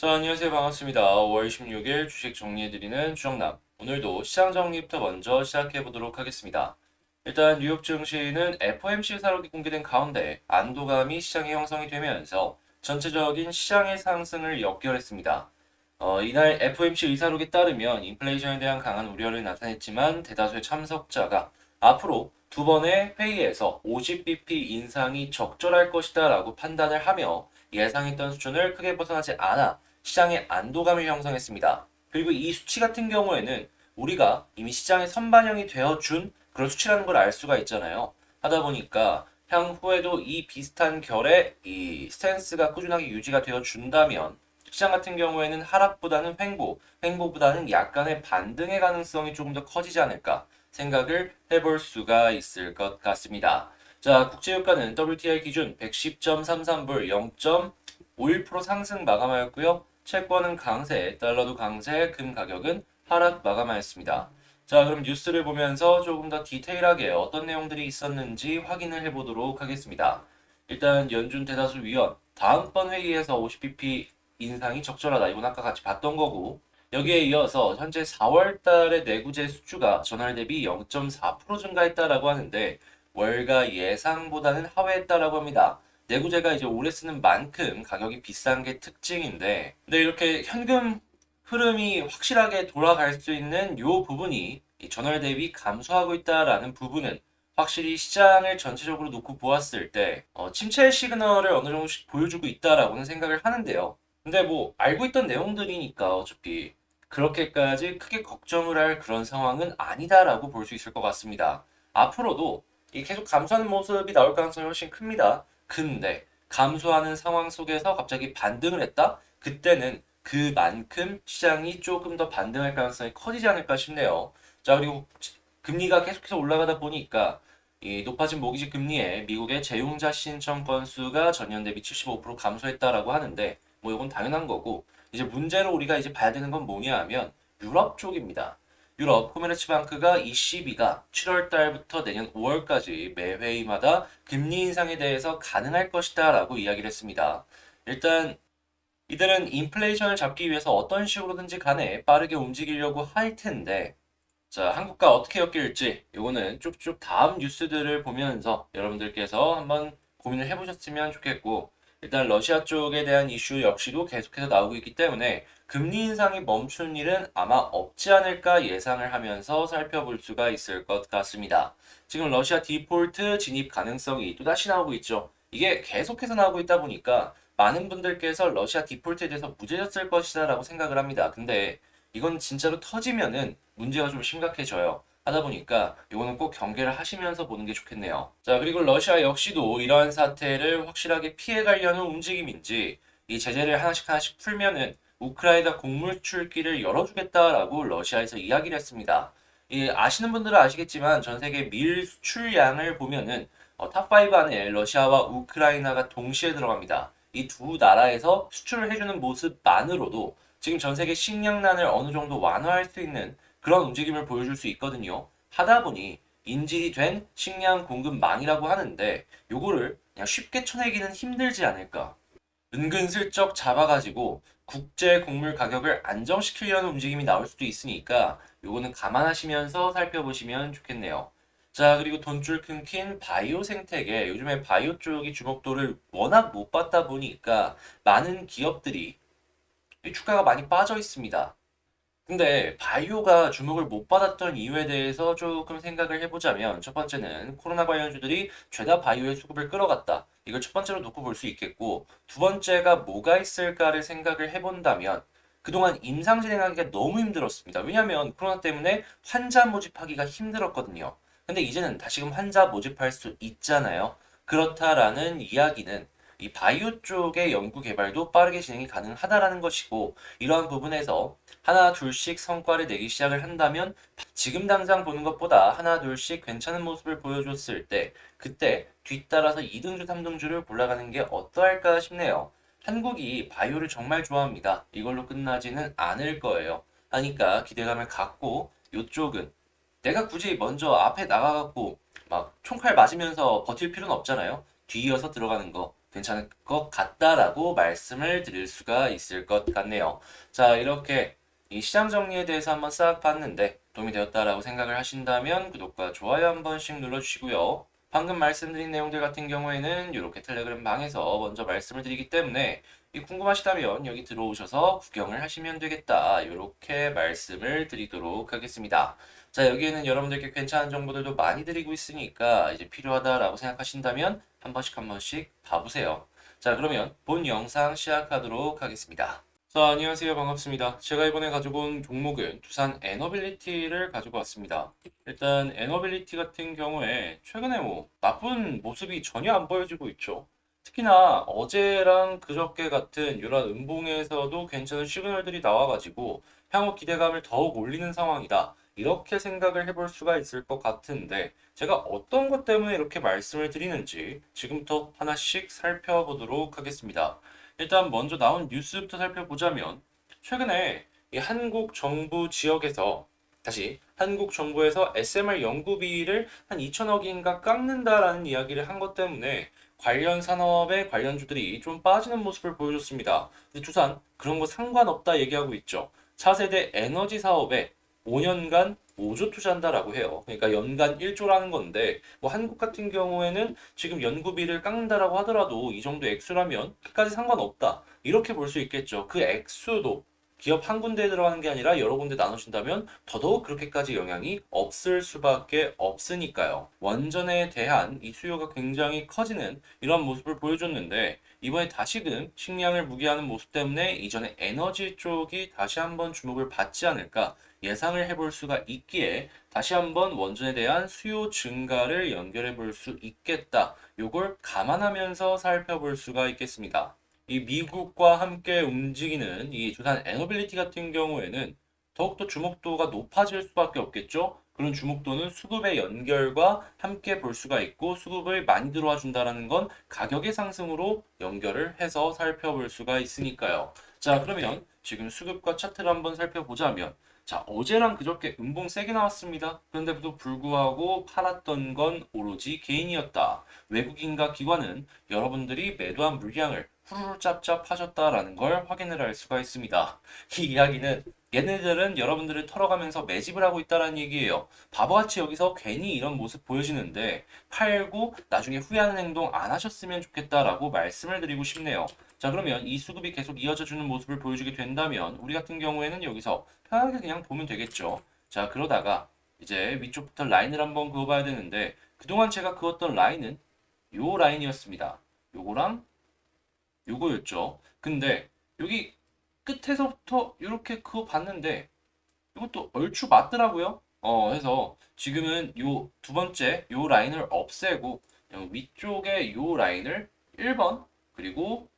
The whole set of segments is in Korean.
자, 안녕하세요. 반갑습니다. 5월 16일 주식 정리해드리는 주정남. 오늘도 시장 정리부터 먼저 시작해보도록 하겠습니다. 일단 뉴욕 증시는 FOMC 사록이 공개된 가운데 안도감이 시장에 형성이 되면서 전체적인 시장의 상승을 역결했습니다. 어, 이날 FOMC 의사록에 따르면 인플레이션에 대한 강한 우려를 나타냈지만 대다수의 참석자가 앞으로 두 번의 회의에서 50bp 인상이 적절할 것이다 라고 판단을 하며 예상했던 수준을 크게 벗어나지 않아 시장의 안도감을 형성했습니다. 그리고 이 수치 같은 경우에는 우리가 이미 시장에 선반영이 되어준 그런 수치라는 걸 알 수가 있잖아요. 하다 보니까 향후에도 이 비슷한 결의 이 스탠스가 꾸준하게 유지가 되어 준다면 시장 같은 경우에는 하락보다는 횡보, 횡보보다는 약간의 반등의 가능성이 조금 더 커지지 않을까 생각을 해볼 수가 있을 것 같습니다. 자, 국제유가는 WTI 기준 110.33불 0.51% 상승 마감하였고요. 채권은 강세, 달러도 강세, 금 가격은 하락 마감하였습니다. 자, 그럼 뉴스를 보면서 조금 더 디테일하게 어떤 내용들이 있었는지 확인을 해보도록 하겠습니다. 일단 연준 대다수 위원 다음번 회의에서 50bp 인상이 적절하다. 이건 아까 같이 봤던 거고 여기에 이어서 현재 4월 달의 내구재 수주가 전월 대비 0.4% 증가했다라고 하는데 월가 예상보다는 하회했다라고 합니다. 내구재가 이제 오래 쓰는 만큼 가격이 비싼 게 특징인데 근데 이렇게 현금 흐름이 확실하게 돌아갈 수 있는 요 부분이 이 전월 대비 감소하고 있다라는 부분은 확실히 시장을 전체적으로 놓고 보았을 때 어, 침체 시그널을 어느 정도씩 보여주고 있다라고는 생각을 하는데요. 근데 뭐 알고 있던 내용들이니까 어차피 그렇게까지 크게 걱정을 할 그런 상황은 아니다라고 볼 수 있을 것 같습니다. 앞으로도 이 계속 감소하는 모습이 나올 가능성이 훨씬 큽니다. 근데 감소하는 상황 속에서 갑자기 반등을 했다? 그때는 그만큼 시장이 조금 더 반등할 가능성이 커지지 않을까 싶네요. 자, 그리고 금리가 계속해서 올라가다 보니까 이 높아진 모기지 금리에 미국의 재용자 신청 건수가 전년 대비 75% 감소했다라고 하는데 뭐 이건 당연한 거고 이제 문제로 우리가 이제 봐야 되는 건 뭐냐 하면 유럽 쪽입니다. 유럽 코메르츠방크가 ECB가 7월 달부터 내년 5월까지 매 회의마다 금리 인상에 대해서 가능할 것이다 라고 이야기를 했습니다. 일단 이들은 인플레이션을 잡기 위해서 어떤 식으로든지 간에 빠르게 움직이려고 할 텐데 자, 한국과 어떻게 엮일지 이거는 쭉쭉 다음 뉴스들을 보면서 여러분들께서 한번 고민을 해보셨으면 좋겠고 일단 러시아 쪽에 대한 이슈 역시도 계속해서 나오고 있기 때문에 금리 인상이 멈춘 일은 아마 없지 않을까 예상을 하면서 살펴볼 수가 있을 것 같습니다. 지금 러시아 디폴트 진입 가능성이 또다시 나오고 있죠. 이게 계속해서 나오고 있다 보니까 많은 분들께서 러시아 디폴트에 대해서 무죄였을 것이다 라고 생각을 합니다. 근데 이건 진짜로 터지면은 문제가 좀 심각해져요. 하다 보니까 이거는 꼭 경계를 하시면서 보는 게 좋겠네요. 자, 그리고 러시아 역시도 이러한 사태를 확실하게 피해가려는 움직임인지 이 제재를 하나씩 하나씩 풀면은 우크라이나 곡물 출기를 열어주겠다라고 러시아에서 이야기를 했습니다. 이 아시는 분들은 아시겠지만 전 세계 밀 수출량을 보면은 어, 탑5 안에 러시아와 우크라이나가 동시에 들어갑니다. 이 두 나라에서 수출을 해주는 모습만으로도 지금 전 세계 식량난을 어느 정도 완화할 수 있는 그런 움직임을 보여줄 수 있거든요. 하다 보니 인질이 된 식량 공급망이라고 하는데 요거를 그냥 쉽게 쳐내기는 힘들지 않을까. 은근슬쩍 잡아가지고 국제 곡물 가격을 안정시키려는 움직임이 나올 수도 있으니까 요거는 감안하시면서 살펴보시면 좋겠네요. 자, 그리고 돈줄 끊긴 바이오 생태계. 요즘에 바이오 쪽이 주목도를 워낙 못 받다 보니까 많은 기업들이 이 주가가 많이 빠져 있습니다. 근데 바이오가 주목을 못 받았던 이유에 대해서 조금 생각을 해보자면 첫 번째는 코로나 관련주들이 죄다 바이오의 수급을 끌어갔다. 이걸 첫 번째로 놓고 볼 수 있겠고 두 번째가 뭐가 있을까를 생각을 해본다면 그동안 임상 진행하기가 너무 힘들었습니다. 왜냐하면 코로나 때문에 환자 모집하기가 힘들었거든요. 근데 이제는 다시금 환자 모집할 수 있잖아요. 그렇다라는 이야기는 이 바이오 쪽의 연구 개발도 빠르게 진행이 가능하다라는 것이고 이러한 부분에서 하나 둘씩 성과를 내기 시작을 한다면 지금 당장 보는 것보다 하나 둘씩 괜찮은 모습을 보여줬을 때 그때 뒤따라서 2등주 3등주를 골라가는 게 어떠할까 싶네요. 한국이 바이오를 정말 좋아합니다. 이걸로 끝나지는 않을 거예요. 하니까 기대감을 갖고 이쪽은 내가 굳이 먼저 앞에 나가갖고 막 총칼 맞으면서 버틸 필요는 없잖아요. 뒤이어서 들어가는 거 괜찮을 것 같다라고 말씀을 드릴 수가 있을 것 같네요. 자, 이렇게 이 시장 정리에 대해서 한번 싹 봤는데 도움이 되었다라고 생각을 하신다면 구독과 좋아요 한 번씩 눌러주시고요. 방금 말씀드린 내용들 같은 경우에는 이렇게 텔레그램 방에서 먼저 말씀을 드리기 때문에 이 궁금하시다면 여기 들어오셔서 구경을 하시면 되겠다. 이렇게 말씀을 드리도록 하겠습니다. 자, 여기에는 여러분들께 괜찮은 정보들도 많이 드리고 있으니까 이제 필요하다라고 생각하신다면 한 번씩 한 번씩 봐보세요. 자, 그러면 본 영상 시작하도록 하겠습니다. 자, 안녕하세요. 반갑습니다. 제가 이번에 가지고 온 종목은 두산 에너빌리티를 가지고 왔습니다. 일단 에너빌리티 같은 경우에 최근에 뭐 나쁜 모습이 전혀 안 보여지고 있죠. 특히나 어제랑 그저께 같은 이런 음봉에서도 괜찮은 시그널들이 나와가지고 향후 기대감을 더욱 올리는 상황이다. 이렇게 생각을 해볼 수가 있을 것 같은데 제가 어떤 것 때문에 이렇게 말씀을 드리는지 지금부터 하나씩 살펴보도록 하겠습니다. 일단 먼저 나온 뉴스부터 살펴보자면 최근에 이 한국 정부 지역에서 다시 한국 정부에서 SMR 연구비를 한 2천억인가 깎는다라는 이야기를 한 것 때문에 관련 산업의 관련주들이 좀 빠지는 모습을 보여줬습니다. 근데 두산 그런 거 상관없다 얘기하고 있죠. 차세대 에너지 사업에 5년간 5조 투자한다라고 해요. 그러니까 연간 1조라는 건데 뭐 한국 같은 경우에는 지금 연구비를 깎는다라고 하더라도 이 정도 액수라면 끝까지 상관없다. 이렇게 볼 수 있겠죠. 그 액수도 기업 한 군데에 들어가는 게 아니라 여러 군데 나눠준다면 더더욱 그렇게까지 영향이 없을 수밖에 없으니까요. 원전에 대한 이 수요가 굉장히 커지는 이런 모습을 보여줬는데 이번에 다시금 식량을 무기하는 모습 때문에 이전에 에너지 쪽이 다시 한번 주목을 받지 않을까 예상을 해볼 수가 있기에 다시 한번 원전에 대한 수요 증가를 연결해 볼 수 있겠다. 요걸 감안하면서 살펴볼 수가 있겠습니다. 이 미국과 함께 움직이는 이 두산 에너빌리티 같은 경우에는 더욱더 주목도가 높아질 수밖에 없겠죠. 그런 주목도는 수급의 연결과 함께 볼 수가 있고 수급을 많이 들어와 준다라는 건 가격의 상승으로 연결을 해서 살펴볼 수가 있으니까요. 자, 그러면 지금 수급과 차트를 한번 살펴보자면 자, 어제랑 그저께 음봉 세게 나왔습니다. 그런데도 불구하고 팔았던 건 오로지 개인이었다. 외국인과 기관은 여러분들이 매도한 물량을 후루룩 짭짭 하셨다라는 걸 확인을 할 수가 있습니다. 이 이야기는 얘네들은 여러분들을 털어가면서 매집을 하고 있다는 얘기예요. 바보같이 여기서 괜히 이런 모습 보여지는데 팔고 나중에 후회하는 행동 안 하셨으면 좋겠다라고 말씀을 드리고 싶네요. 자 그러면 이 수급이 계속 이어져주는 모습을 보여주게 된다면 우리 같은 경우에는 여기서 편하게 그냥 보면 되겠죠. 자 그러다가 이제 위쪽부터 라인을 한번 그어봐야 되는데 그동안 제가 그었던 라인은 요 라인이었습니다. 요거랑 요거였죠. 근데 여기 끝에서부터 이렇게 그거 봤는데 이것도 얼추 맞더라고요. 어, 해서 지금은 요 두 번째 요 라인을 없애고 위쪽에 요 라인을 1번 그리고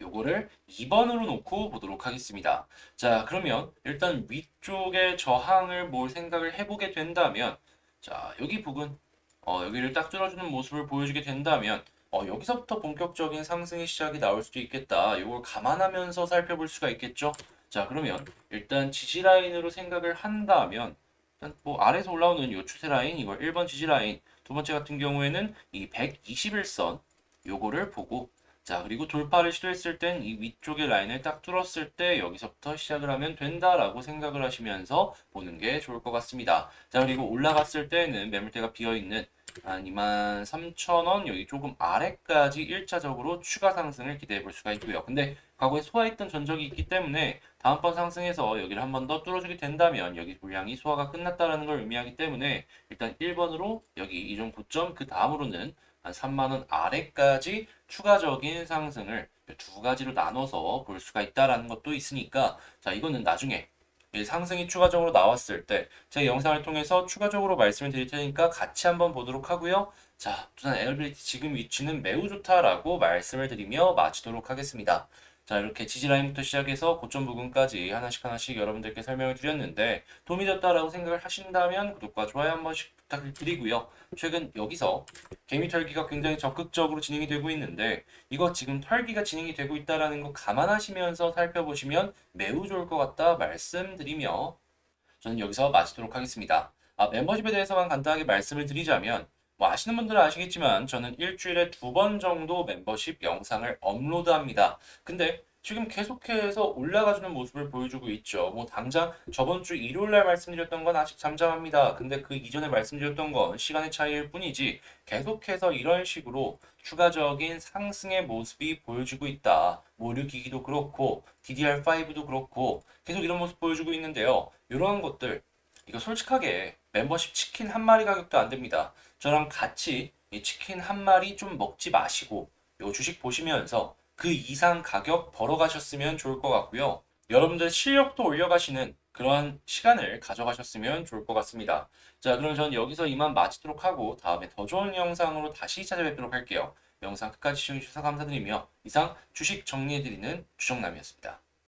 요거를 2번으로 놓고 보도록 하겠습니다. 자, 그러면 일단 위쪽에 저항을 뭘 생각을 해보게 된다면 자, 여기 부분 어, 여기를 딱 뚫어주는 모습을 보여주게 된다면 어, 여기서부터 본격적인 상승의 시작이 나올 수도 있겠다. 이걸 감안하면서 살펴볼 수가 있겠죠. 자, 그러면 일단 지지 라인으로 생각을 한다면 일단 뭐 아래에서 올라오는 이 추세 라인, 이걸 1번 지지 라인, 두 번째 같은 경우에는 이 121선 요거를 보고 자, 그리고 돌파를 시도했을 땐 이 위쪽의 라인을 딱 뚫었을 때 여기서부터 시작을 하면 된다라고 생각을 하시면서 보는 게 좋을 것 같습니다. 자, 그리고 올라갔을 때는 매물대가 비어있는 한 23,000원 여기 조금 아래까지 1차적으로 추가 상승을 기대해 볼 수가 있고요. 근데 과거에 소화했던 전적이 있기 때문에 다음번 상승에서 여기를 한 번 더 뚫어주게 된다면 여기 물량이 소화가 끝났다라는 걸 의미하기 때문에 일단 1번으로 여기 이종 고점 그 다음으로는 한 3만원 아래까지 추가적인 상승을 두 가지로 나눠서 볼 수가 있다라는 것도 있으니까 자 이거는 나중에 이 상승이 추가적으로 나왔을 때 제 영상을 통해서 추가적으로 말씀을 드릴 테니까 같이 한번 보도록 하고요. 자, 두산 에너빌리티 지금 위치는 매우 좋다라고 말씀을 드리며 마치도록 하겠습니다. 자, 이렇게 지지라인부터 시작해서 고점 부분까지 하나씩 하나씩 여러분들께 설명을 드렸는데 도움이 됐다라고 생각을 하신다면 구독과 좋아요 한 번씩 부탁드리고요. 최근 여기서 개미 털기가 굉장히 적극적으로 진행이 되고 있는데 이거 지금 털기가 진행이 되고 있다라는 거 감안하시면서 살펴보시면 매우 좋을 것 같다 말씀드리며 저는 여기서 마치도록 하겠습니다. 아, 멤버십에 대해서만 간단하게 말씀을 드리자면 뭐 아시는 분들은 아시겠지만 저는 일주일에 두 번 정도 멤버십 영상을 업로드합니다. 근데 지금 계속해서 올라가주는 모습을 보여주고 있죠. 뭐 당장 저번 주 일요일 날 말씀드렸던 건 아직 잠잠합니다. 근데 그 이전에 말씀드렸던 건 시간의 차이일 뿐이지 계속해서 이런 식으로 추가적인 상승의 모습이 보여주고 있다. 모류기기도 그렇고 DDR5도 그렇고 계속 이런 모습 보여주고 있는데요. 이러한 것들 이거 솔직하게 멤버십 치킨 한 마리 가격도 안 됩니다. 저랑 같이 이 치킨 한 마리 좀 먹지 마시고 요 주식 보시면서 그 이상 가격 벌어 가셨으면 좋을 것 같고요. 여러분들 실력도 올려가시는 그러한 시간을 가져가셨으면 좋을 것 같습니다. 자, 그럼 저는 여기서 이만 마치도록 하고 다음에 더 좋은 영상으로 다시 찾아뵙도록 할게요. 영상 끝까지 시청해주셔서 감사드리며 이상 주식 정리해드리는 주정남이었습니다.